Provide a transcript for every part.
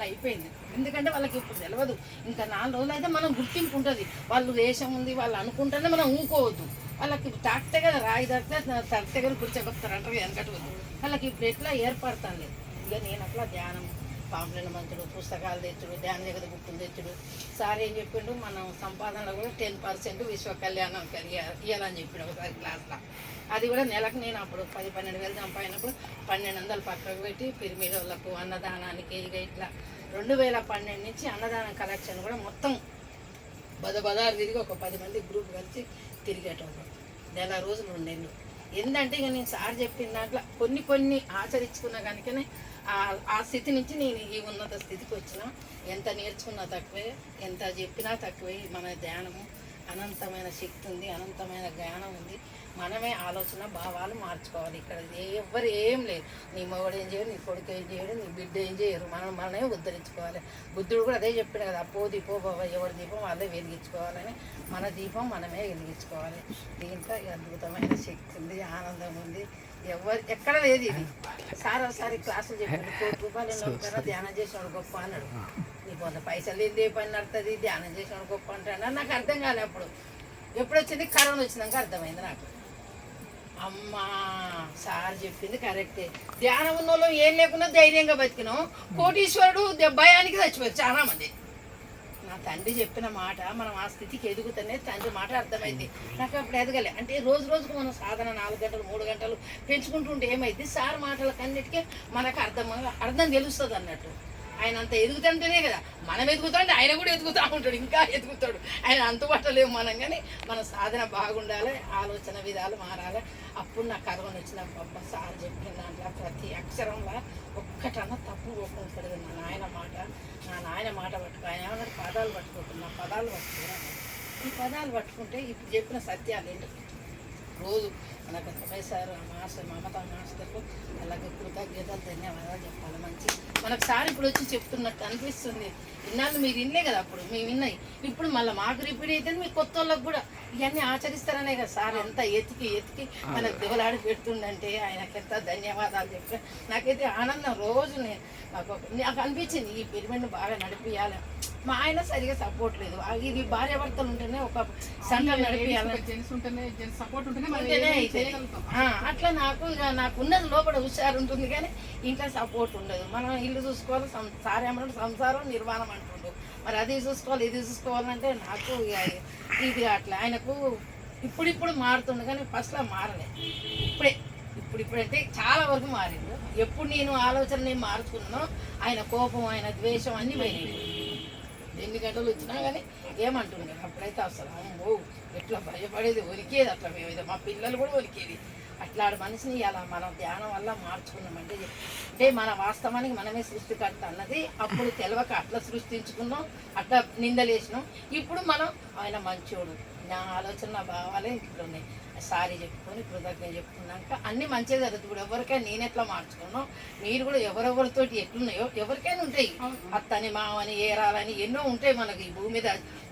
అట్లా అయిపోయింది. ఎందుకంటే వాళ్ళకి ఇప్పుడు తెలియదు ఇంకా నాలుగు రోజులు అయితే మనం గుర్తింపు ఉంటుంది. వాళ్ళు దేశం ఉంది వాళ్ళు అనుకుంటేనే మనం ఊకోవద్దు. వాళ్ళకి తాకితే కదా రాయి తాకితే తడితే కదా కూర్చోగొస్తారు అంటారు వెనకటి వాళ్ళకి ఇప్పుడు ఎట్లా ఏర్పడతాను ఇక నేను అట్లా ధ్యానం. పాంప్లెన్ మంతుడు పుస్తకాలు తెచ్చుడు ధ్యాన జగత బుక్కులు తెచ్చుడు. సార్ ఏం చెప్పిండు? మనం సంపాదనలో కూడా టెన్ పర్సెంట్ విశ్వ కళ్యాణం ఇవ్వాలని చెప్పిండు ఒకసారి క్లాస్లో అది కూడా నెలకు నేను అప్పుడు పది పన్నెండు వేలు సంపాదినప్పుడు పన్నెండు వందలు పక్కకు పెట్టి పిరిమిడి వాళ్ళకు అన్నదానానికి ఇక ఇట్లా రెండు వేల పన్నెండు నుంచి అన్నదానం కలెక్షన్ కూడా మొత్తం బద బదారు తిరిగి ఒక పది మంది గ్రూప్ కలిసి తిరిగేటోళ్ళు. నెల రోజులు ఉండేళ్ళు ఏంటంటే ఇక నేను సార్ చెప్పిన దాంట్లో కొన్ని కొన్ని ఆచరించుకున్న కనుకనే ఆ- స్థితి నుంచి నేను ఈ ఉన్నత స్థితికి వచ్చిన ఎంత నేర్చుకున్నా తక్కువే ఎంత చెప్పినా తక్కువే మన ధ్యానము అనంతమైన శక్తి ఉంది అనంతమైన జ్ఞానం ఉంది. మనమే ఆలోచన భావాలు మార్చుకోవాలి. ఇక్కడ ఎవ్వరు ఏం లేదు నీ మొగడు ఏం చేయడు నీ కొడుకు ఏం చేయడు నీ బిడ్డ ఏం చేయరు. మనం మనమే ఉద్ధరించుకోవాలి. బుద్ధుడు కూడా అదే చెప్పాడు కదా అప్పో దీపో బాబా ఎవరి దీపం వాళ్ళే వెలిగించుకోవాలని. మన దీపం మనమే వెలిగించుకోవాలి. దీంట్లో అద్భుతమైన శక్తి ఉంది ఆనందం ఉంది. ఎవరు ఎక్కడ లేదు ఇది. సార్ ఒకసారి క్లాసులు చెప్పాడు. కోటి రూపాయలు ధ్యానం చేసినాడు గొప్ప అన్నాడు. నీకు వంద పైసలు ఏంది ఏ పని నడుతుంది ధ్యానం చేసినాడు గొప్ప అంటాడు. నాకు అర్థం కాలే అప్పుడు. ఎప్పుడు వచ్చింది కరోనా వచ్చినాక అర్థమైంది నాకు. అమ్మా సార్ చెప్పింది కరెక్టే. ధ్యానం ఉన్న వాళ్ళు ఏం లేకుండా ధైర్యంగా బతికినాం. కోటీశ్వరుడు భయానికి చచ్చిపోయారు చాలా మంది. నా తండ్రి చెప్పిన మాట మనం ఆ స్థితికి ఎదుగుతూనే తండ్రి మాట అర్థమైంది. నాకు అప్పుడు ఎదగలే. అంటే రోజు రోజుకు మనం సాధన నాలుగు గంటలు మూడు గంటలు పెంచుకుంటుంటే ఏమైంది సార్ మాటలకన్నిటికీ మనకు అర్థం అర్థం తెలుస్తుంది అన్నట్టు ఆయన అంత ఎదుగుతుంటేనే కదా మనం ఎదుగుతుంటే ఆయన కూడా ఎదుగుతూ ఉంటాడు ఇంకా ఎదుగుతాడు. ఆయన అంతుపట్టలేము మనం కానీ మన సాధన బాగుండాలి ఆలోచన విధాలు మారాలి. అప్పుడు నాకు కరోనా వచ్చిన అబ్బా సార్ చెప్పిన దాంట్లో ప్రతి అక్షరంలో ఒక్కటన్నా తప్పు పోకుండా నా నాయన మాట. నా నాయన మాట పట్టుకో ఆయన ఏమన్నాడు పదాలు పట్టుకోకుండా నా పదాలు పట్టుకున్నాను ఈ పదాలు పట్టుకుంటే ఇప్పుడు చెప్పిన సత్యాలు ఏంటి? రోజు మనకు రమేష్ సార్ ఆ మాస్టర్ మమతా మాస్టర్కు అలాగే కృతజ్ఞతలు ధన్యవాదాలు చెప్పాలి. మంచి మనకు సార్ ఇప్పుడు వచ్చి చెప్తున్నట్టు అనిపిస్తుంది. ఇన్నాళ్ళు మీరు వినలే కదా అప్పుడు మేము విన్నాయి. ఇప్పుడు మళ్ళీ మాకు రిపీట్ అయితే మీ కొత్త వాళ్ళకి కూడా ఇవన్నీ ఆచరిస్తారనే కదా సార్. ఎంత ఎతికి ఎతికి మనకు దివలాడి పెడుతుండంటే ఆయనకి ఎంత ధన్యవాదాలు చెప్పి నాకైతే ఆనందం రోజు నేను నాకు నాకు అనిపించింది ఈ పిరమిడ్ని బాగా నడిపియాలి. మా ఆయన సరిగా సపోర్ట్ లేదు. ఇది ఉంటేనే ఒక నడిపియాలి జెంట్స్ ఉంటేనే అవుతుంది. చేయగలుగుతాం. ఆ, అట్లా నాకు ఇక నాకు ఉన్నది లోపల హుషారు ఉంటుంది కానీ ఇంట్లో సపోర్ట్ ఉండదు. మనం ఇల్లు చూసుకోవాలి సం- సారేమన్నాడు సంసారం నిర్మాణం అంటుండు మరి అది చూసుకోవాలి ఇది చూసుకోవాలంటే నాకు ఇక ఇది అట్లా. ఆయనకు ఇప్పుడిప్పుడు మారుతుండు కానీ ఫస్ట్లో మారలే. ఇప్పుడే ఇప్పుడు ఇప్పుడు అంటే చాలా వరకు మారిండు. ఎప్పుడు నేను ఆలోచన నేను మార్చుకున్నానో ఆయన కోపం ఆయన ద్వేషం అన్నీ పోయినాయి. ఎన్ని గంటలు వచ్చినా కానీ ఏమంటుండే? అప్పుడైతే అసలు అమ్మో ఎట్లా భయపడేది? ఒరికేది అట్లా మేము ఇది మా పిల్లలు కూడా ఒరికేది. అట్లా మనిషిని అలా మనం ధ్యానం వల్ల మార్చుకున్నామంటే అంటే మన వాస్తవానికి మనమే సృష్టికర్త అన్నది అప్పుడు తెలవక అట్లా సృష్టించుకున్నాం అట్లా నిందలేసినాం. ఇప్పుడు మనం ఆయన మంచోడు. నా ఆలోచన నా భావాలే ఇప్పుడు ఉన్నాయి సారీ చెప్పుకొని కృతజ్ఞత చెప్పుకున్నాక అన్ని మంచిగా జరుగుతుంది ఇప్పుడు ఎవరికైనా నేను ఎట్లా మార్చుకున్నాం మీరు కూడా ఎవరెవరితోటి ఎట్లున్నాయో ఎవరికైనా ఉంటాయి. అత్తని మావని ఏరాలని ఎన్నో ఉంటాయి మనకి ఈ భూమి మీద.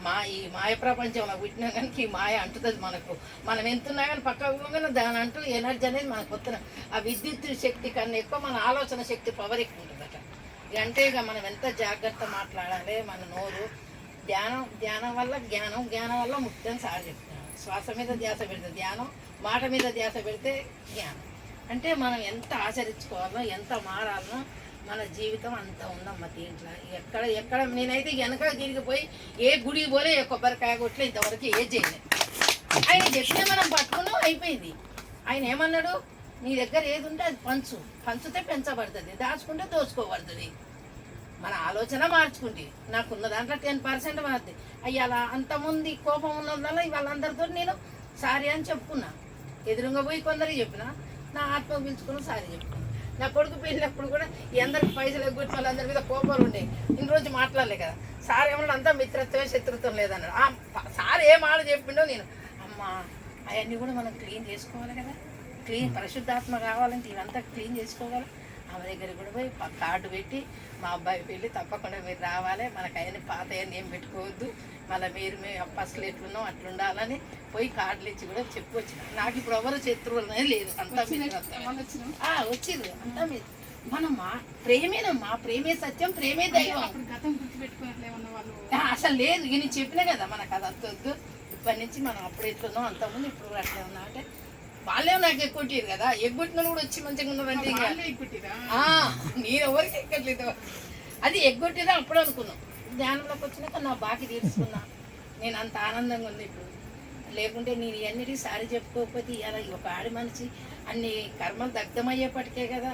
మా ఈ మాయ ప్రపంచంలో పుట్టినా కానీ ఈ మాయ అంటుతుంది మనకు. మనం ఎంతున్నా కానీ పక్కకు పోగానే దాని అంటూ ఎనర్జీ అనేది మనకు వస్తున్న ఆ విద్యుత్ శక్తి కన్నా ఎక్కువ మన ఆలోచన శక్తి పవర్ ఎక్కువ ఉంటుందట. ఇక అంటే ఇక మనం ఎంత జాగ్రత్త మాట్లాడాలి మన నోరు ధ్యానం ధ్యానం వల్ల జ్ఞానం జ్ఞానం వల్ల ముక్తి అని సార్ చెప్తున్నాను శ్వాస మీద ధ్యాస పెడితే ధ్యానం మాట మీద ధ్యాస పెడితే జ్ఞానం. అంటే మనం ఎంత ఆచరించుకోవాలో ఎంత మారాలనో మన జీవితం అంత ఉందమ్మ దీంట్లో. ఎక్కడ ఎక్కడ నేనైతే వెనక తిరిగిపోయి ఏ గుడి పోలే ఏ కొబ్బరికాయ కొట్లే ఇంతవరకు ఏ చేయలేదు ఆయన చెప్పిన మనం పట్టుకున్నాం అయిపోయింది. ఆయన ఏమన్నాడు? నీ దగ్గర ఏది ఉంటే అది పంచు. పంచుతే పెంచబడుతుంది. దాచుకుంటే దోచుకోబడుతుంది. మన ఆలోచన మార్చుకుంటే నాకున్న దాంట్లో టెన్ పర్సెంట్ మారుతుంది అయ్యాలా అంతమంది కోపం ఉన్నందువల్ల వాళ్ళందరితో నేను సారీ అని చెప్పుకున్నా. ఎదురుగా పోయి కొందరికి చెప్పిన నా ఆత్మ పిలుచుకుని సారీ చెప్పుకున్నా. నా కొడుకు పెళ్ళినప్పుడు కూడా ఎందరికి పైసలు ఎగ్గొచ్చి వాళ్ళందరి మీద కోపాలు ఉండే. ఇన్ని రోజు మాట్లాడలే కదా. సార్ ఏమన్నా అంతా మిత్రత్వమే శత్రుత్వం లేదన్నాడు. ఆ, సార్ ఏ మాట చెప్పిండో నేను అమ్మా అవన్నీ కూడా మనం క్లీన్ చేసుకోవాలి కదా. క్లీన్ పరిశుద్ధాత్మ కావాలంటే ఇవంతా క్లీన్ చేసుకోవాలి. ఆమె దగ్గర కూడా పోయి కార్డు పెట్టి మా అబ్బాయి పెళ్ళి తప్పకుండా మీరు రావాలి. మనకు అవన్నీ పాత అవన్నీ ఏం పెట్టుకోవద్దు. మళ్ళీ మీరు మేము అసలు ఎట్లున్నాం అట్లుండాలని పోయి కార్డులు ఇచ్చి కూడా చెప్పొచ్చిన నాకు ఇప్పుడు ఎవరు శత్రువులు అనేది లేదు. అంతా. వాళ్ళు వచ్చింది? అంతా మీ మనం మా ప్రేమేనమ్మా ప్రేమే సత్యం ప్రేమే దైవం. వాళ్ళు. అసలు లేదు. నేను చెప్పినా కదా మనకు అది వద్దొద్దు. ఇప్పటి నుంచి మనం అప్పుడు ఎట్లున్నాం అంతకుముందు ఇప్పుడు కూడా అట్లా ఉన్నా అంటే వాళ్ళే నాకు ఎక్కొట్టారు కదా. ఎగ్గొట్టిన కూడా వచ్చి మంచిగా ఉన్నారంటే నేను ఎవరికి ఎక్కట్లేదు అది ఎగ్గొట్టిదా అప్పుడు అనుకున్నాం. ధ్యానంలోకి వచ్చినాక నా బాకి తీర్చుకున్నా. నేను అంత ఆనందంగా ఉంది ఇప్పుడు. లేకుంటే నేను ఇవన్నిటి సారి చెప్పుకోకపోతే ఇలా ఒక ఆడి మనిషి అన్ని కర్మలు దగ్ధమయ్యేపటికే కదా.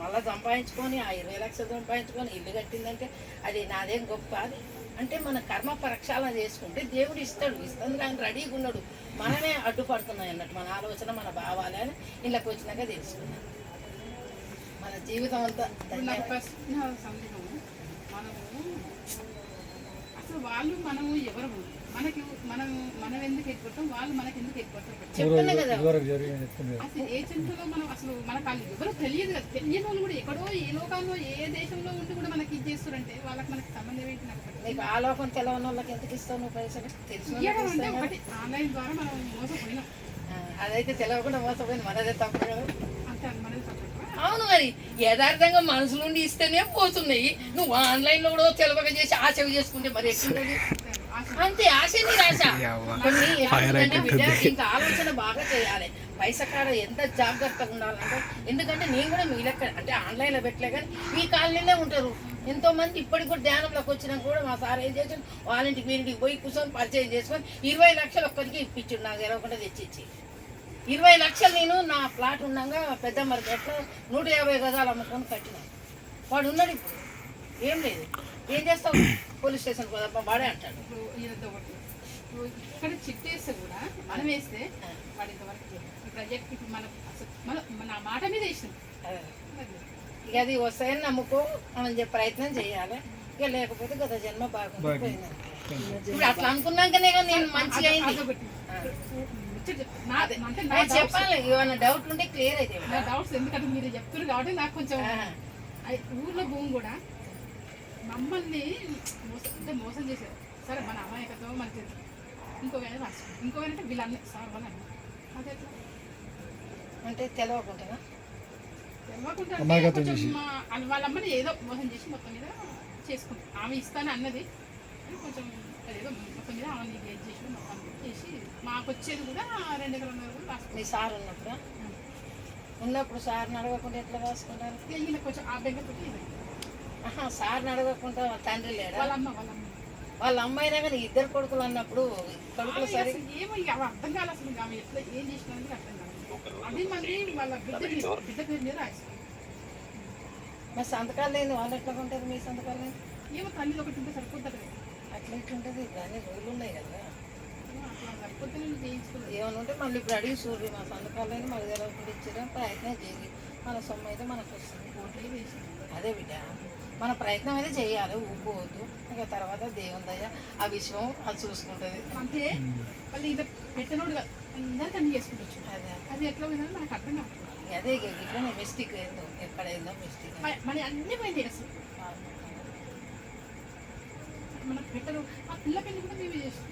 మళ్ళా సంపాదించుకొని ఆ ఇరవై లక్షలు సంపాదించుకొని ఇల్లు కట్టిందంటే అది నాదేం గొప్ప అది అంటే మన కర్మ ప్రక్షాళన చేసుకుంటే దేవుడు ఇస్తాడు ఇస్తుంది కానీ రెడీగా ఉన్నాడు. మనమే అడ్డుపడుతున్నాయి అన్నట్టు మన ఆలోచన మన భావాలే అని ఇళ్ళకి వచ్చినాక తెలుసుకున్నాం. మన జీవితం అంతా మనము అసలు వాళ్ళు మనము ఎవరు? మనకి మనం మనం ఎందుకు ఎక్కుతాం వాళ్ళు మనకి ఎందుకు చెప్తున్నా కదా. కదా. అసలు ఏ చెంతలో మనం అసలు మనకు వాళ్ళు ఎవరు తెలియదు కదా. తెలియని వాళ్ళు కూడా ఎక్కడో ఏ లోకాల్లో ఏ దేశంలో ఉండి కూడా మనకి ఇది చేస్తారంటే వాళ్ళకి మనకి సంబంధం ఏంటి నాకు ఆ లోకం తెలవని వాళ్ళకి ఎందుకు ఇస్తావు నువ్వు పైసలు? అంటే. ఒకటి. ఆన్లైన్ ద్వారా మనం మోసపోయినాం. అదైతే తెలవకుండా మోసపోయింది. మనదే తప్పు అది మనది తప్ప అవును మరి. యథార్థంగా మనసు నుండి ఇస్తేనే పోతున్నాయి. నువ్వు ఆన్లైన్లో కూడా తెలవక చేసి ఆశ చేసుకుంటే మరి ఎట్లుంటది? అంతే ఆశ నిరాశ ఇంకా ఆలోచన బాగా చేయాలి. పైసా కాడ ఎంత జాగ్రత్తగా ఉండాలంటే ఎందుకంటే నేను కూడా మీ లెక్క అంటే ఆన్లైన్లో పెట్టలే కానీ మీ కాలనీనే ఉంటారు. ఎంతో మంది ఇప్పటికి కూడా ధ్యానంలోకి వచ్చినా కూడా మా సార్ ఏం చేసాడు వాళ్ళ ఇంటికి వీరింటికి పోయి కూర్చొని పరిచయం చేసుకొని ఇరవై లక్షలు ఒక్కరికి ఇప్పించుడు నాకు తెలవకుండా తెచ్చిచ్చి. ఇరవై లక్షలు నేను నా ప్లాట్ ఉండగా పెద్ద మార్కెట్లో నూట యాభై గదాలు అమ్ముకొని కట్టినా. వాడు ఉన్నాడు ఇప్పుడు. ఏం లేదు. ఏం చేస్తావు? పోలీస్ స్టేషన్ పోదప్ప వాడే అంటాడు. ఇప్పుడు ఇదంతా ఒకటి ఇప్పుడు ఇక్కడ చిట్టేస్తే కూడా మనం వేస్తే వాడు ఇంతవరకు ప్రాజెక్ట్ ఇప్పుడు మనం మన మన మాట మీద వేసినాం అదే. ఇక అది వస్తాయని నమ్ముకో మనం చెప్పే ప్రయత్నం చేయాలి. ఇక లేకపోతే గత జన్మ బాగుంది. ఇప్పుడు అట్లా అనుకున్నాకనే కదా నేను మంచిగా అయింది. చెప్పాలి ఏమైనా డౌట్ ఉంటే క్లియర్ అయితే డౌట్స్ ఎందుకంటే మీరు చెప్తున్నారు కాబట్టి నాకు కొంచెం ఊర్లో భూమి కూడా మమ్మల్ని మోసం అంటే మోసం చేశారు. సరే మన అమాయకత్వం మనకి తెలుసు. ఇంకో వేరే రాసుకో ఇంకో వేరే అంటే వీళ్ళన్నీ సార్ వాళ్ళ అదే? అంటే తెలవకుండా తెలియకుండా వాళ్ళ అమ్మని ఏదో మోసం చేసి మొత్తం మీద చేసుకుంటాం. ఆమె ఇస్తాను అన్నది. కొంచెం అదేదో మొత్తం మీద ఆమె గేట్ చేసి మొత్తం చేసి మాకు వచ్చేది కూడా రెండు ఎకరాల కూడా మీ సార్ ఉన్నప్పుడు? ఉన్నప్పుడు సార్ని అడగకుండా ఎట్లా రాసుకున్నారు కొంచెం ఆ బెంగతోటి ఇది. ఆహా సార్ని అడగకుండా తండ్రి లేడా? వాళ్ళ అమ్మ వాళ్ళ అమ్మ వాళ్ళ అమ్మాయినా కానీ ఇద్దరు కొడుకులు అన్నప్పుడు కొడుకులు సరి ఏమో అర్థం కాలేదు అసలు ఆమె ఎట్లా ఏం చేసినది అర్థం కాలేదు అది మళ్ళీ వాళ్ళ బిడ్డ బిడ్డ పేరు మీద సంతకాలు లేని వాళ్ళు ఎట్లా ఉంటుంది మీ సంతకాలు? లేని ఏమో తల్లి ఒకటి ఉంటే సరిపోతుంది కదా. అట్లా ఎట్లుంటుంది ఇవన్నీ రోజులు ఉన్నాయి కదా. ఏమైనా ఉంటే మళ్ళీ ఇప్పుడు అడిగి చూడండి మా సంతకాలు లేని మాకు తెలవకుండా ఇచ్చడం ప్రయత్నం చేయాలి మన సొమ్ము అయితే మనకు వస్తుంది. అదే బిడ్డ. మన ప్రయత్నం అయితే చేయాలి ఊపుకోవద్దు ఇక తర్వాత దేవుని దయ ఆ విషయం అది చూసుకుంటుంది. అంటే మళ్ళీ ఇది పెట్టినోడు కాదు. అందరికీ అన్ని చేసుకుంటచ్చు అదే అది ఎట్లా పోయిందని మనకు అర్థం కాదు అదే ఇక ఇట్లనే మిస్టేక్ ఏందో ఎక్కడైందో మిస్టేక్ మన- మన అన్ని పోయింది అసలు మనకు పెట్టరు. ఆ పిల్ల పెళ్ళి కూడా మేమే చేస్తాం.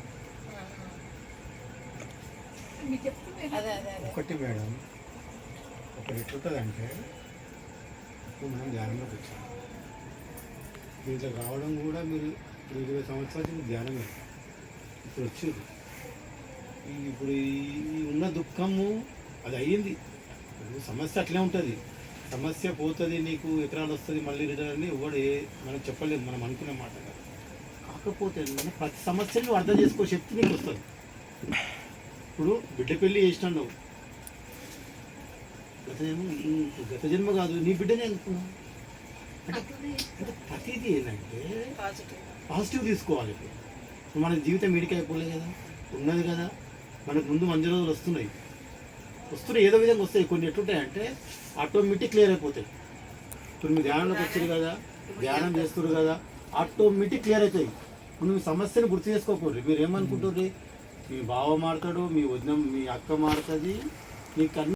మీకు చెప్తుంది అదే అదే అదే. ఒకటి మేడం ఒకటి ఎట్లుంటుంది అంటే ఇప్పుడు మనం ధ్యానంలోకి వచ్చాం. దీంట్లో రావడం కూడా మీరు ఇప్పుడు ఇరవై సంవత్సరాలు నుంచి ధ్యానమే. ఇప్పుడు వచ్చారు ఇప్పుడు ఈ ఉన్న దుఃఖము అది అయ్యింది. సమస్య అట్లే ఉంటుంది. సమస్య పోతుంది నీకు ఎకరాలు వస్తుంది మళ్ళీ రిటర్న్ అని ఎవడు ఏ మనం చెప్పలేము మనం అనుకునే మాట కాదు. కాకపోతే ప్రతి సమస్యను నువ్వు అర్థం చేసుకో శక్తి నీకు వస్తుంది. ఇప్పుడు బిడ్డ పెళ్ళి చేసినావు నువ్వు గత జన్మ గత జన్మ కాదు నీ బిడ్డనే అనుకున్నావు. అంటే ప్రతిదీ ఏంటంటే పాజిటివ్. తీసుకోవాలి. ఇప్పుడు మన జీవితం వీడికి అయిపోలే కదా ఉన్నది కదా మనకు ముందు మంచి రోజులు వస్తున్నాయి. వస్తున్నాయి ఏదో విధంగా వస్తాయి. కొన్ని ఎట్లుంటాయంటే ఆటోమేటిక్ క్లియర్ అయిపోతాయి. ఇప్పుడు మీరు ధ్యానంలోకి వచ్చారు కదా ధ్యానం చేస్తున్నారు కదా ఆటోమేటిక్ క్లియర్ అవుతాయి ఇప్పుడు మీ సమస్యను గుర్తు చేసుకోకూడదు మీరు ఏమనుకుంటారు మీ బావ మారుతాడు మీ వదిన మీ అక్క మారుతుంది మీకు